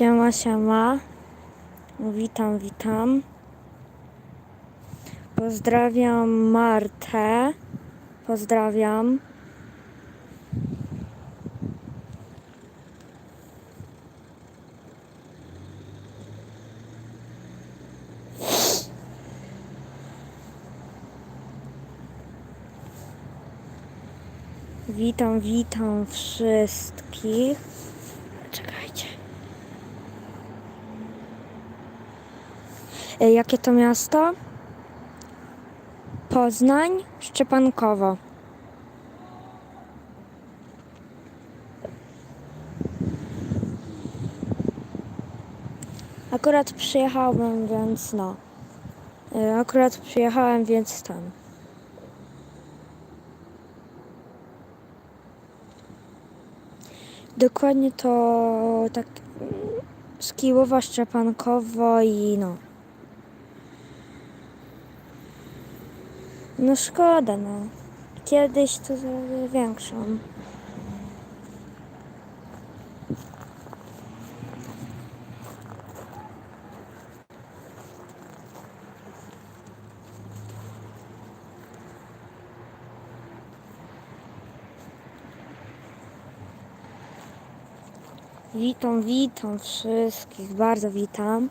Siema, siema. Witam, witam. Pozdrawiam Martę. Pozdrawiam. Witam, witam wszystkich. Czekajcie. Jakie to miasto? Poznań, Szczepankowo. Akurat przyjechałem, więc no. E, Akurat przyjechałem, więc tam. Dokładnie to tak mm, Skiłowa, Szczepankowo i no. No szkoda, no. Kiedyś to zrobię większą. Witam, witam wszystkich, bardzo witam.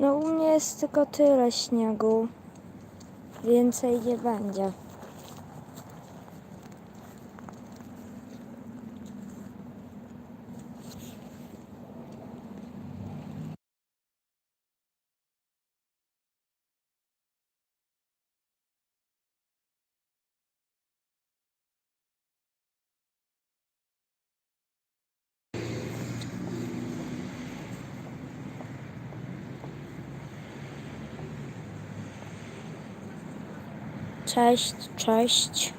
No u mnie jest tylko tyle śniegu. Więcej nie będzie. Cześć, cześć.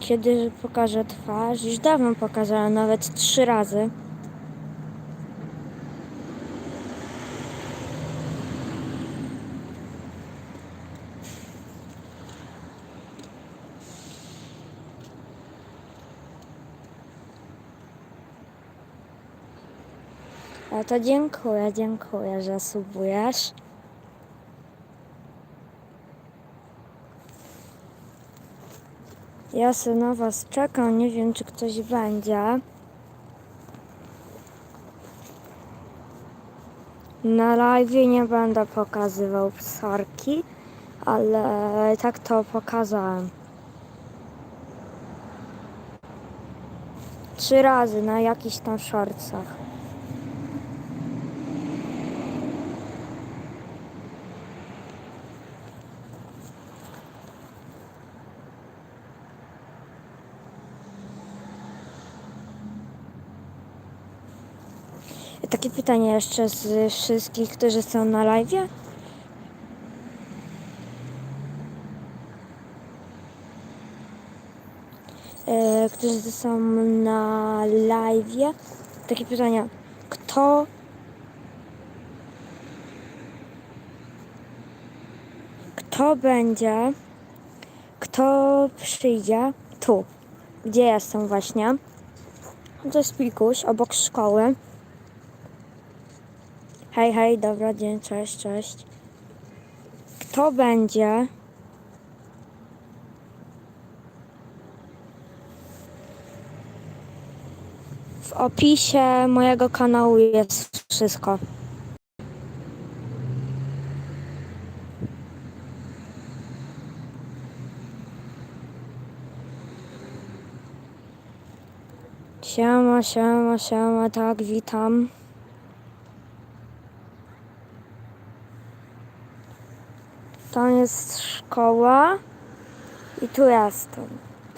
Kiedy pokażę twarz? Już dawno pokazałem, nawet trzy razy. A to dziękuję, dziękuję, że subujesz. Ja se na was czekam, nie wiem czy ktoś będzie. Na live nie będę pokazywał psarki, ale tak to pokazałem. Trzy razy na jakichś tam shortsach. Takie pytanie jeszcze z wszystkich, którzy są na live. E, którzy są na live. Takie pytania. Kto kto będzie, kto przyjdzie tu, gdzie jestem właśnie. To jest Pikuś, obok szkoły. Hej, hej, dobra dzień, cześć, cześć. Kto będzie? W opisie mojego kanału jest wszystko. Siema, siema, siema, tak, witam. Tam jest szkoła i tu jestem.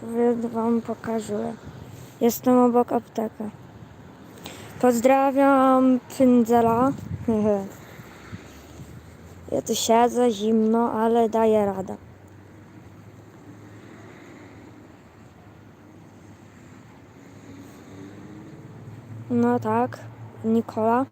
Tu wam pokażę. Jestem obok apteki. Pozdrawiam Pyndzela. Ja tu siedzę, zimno, ale daję radę. No tak. Nikola.